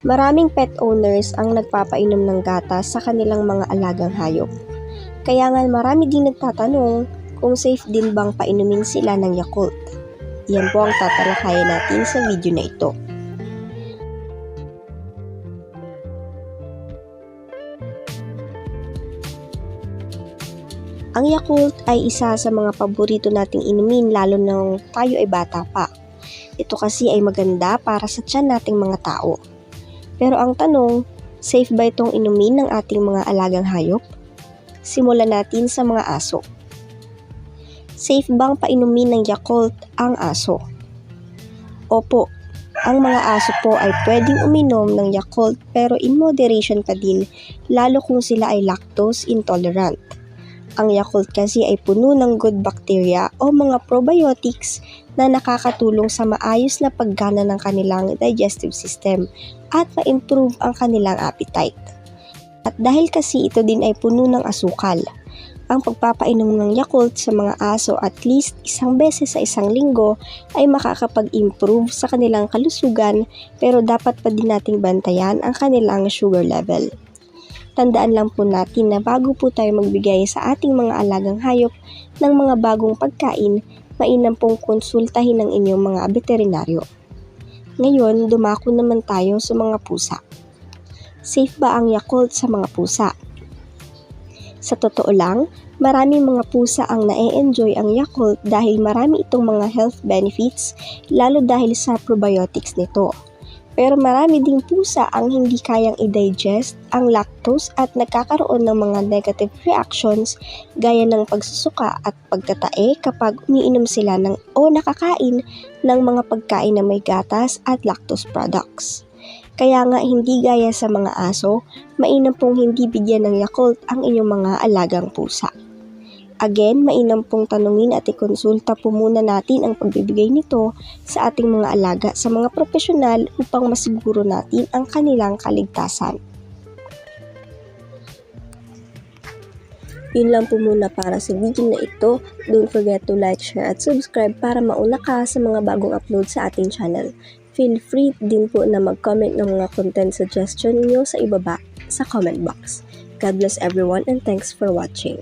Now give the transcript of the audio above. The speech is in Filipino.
Maraming pet owners ang nagpapainom ng gatas sa kanilang mga alagang hayop. Kaya nga marami din nagtatanong kung safe din bang painumin sila ng Yakult. Yan po ang tatalakayan natin sa video na ito. Ang Yakult ay isa sa mga paborito nating inumin lalo nang tayo ay bata pa. Ito kasi ay maganda para sa tiyan nating mga tao. Pero ang tanong, safe ba itong inumin ng ating mga alagang hayop? Simulan natin sa mga aso. Safe bang painumin ng Yakult ang aso? Opo, ang mga aso po ay pwedeng uminom ng Yakult pero in moderation pa din, lalo kung sila ay lactose intolerant. Ang Yakult kasi ay puno ng good bacteria o mga probiotics na nakakatulong sa maayos na paggana ng kanilang digestive system at ma-improve ang kanilang appetite. At dahil kasi ito din ay puno ng asukal, ang pagpapainom ng Yakult sa mga aso at least isang beses sa isang linggo ay makakapag-improve sa kanilang kalusugan pero dapat pa din nating bantayan ang kanilang sugar level. Tandaan lang po natin na bago po tayo magbigay sa ating mga alagang hayop ng mga bagong pagkain, mainam pong konsultahin ng inyong mga veterinaryo. Ngayon, dumako naman tayo sa mga pusa. Safe ba ang Yakult sa mga pusa? Sa totoo lang, maraming mga pusa ang na-enjoy ang Yakult dahil marami itong mga health benefits lalo dahil sa probiotics nito. Pero marami ding pusa ang hindi kayang i-digest ang lactose at nagkakaroon ng mga negative reactions gaya ng pagsusuka at pagtatae kapag umiinom sila ng o nakakain ng mga pagkain na may gatas at lactose products. Kaya nga hindi gaya sa mga aso, mainam pong hindi bigyan ng Yakult ang inyong mga alagang pusa. Again, mainam pong tanungin at ikonsulta po muna natin ang pagbibigay nito sa ating mga alaga sa mga profesional upang masiguro natin ang kanilang kaligtasan. Yun lang po muna para sa video na ito. Don't forget to like, share at subscribe para mauna ka sa mga bagong upload sa ating channel. Feel free din po na mag-comment ng mga content suggestion niyo sa ibaba sa comment box. God bless everyone and thanks for watching.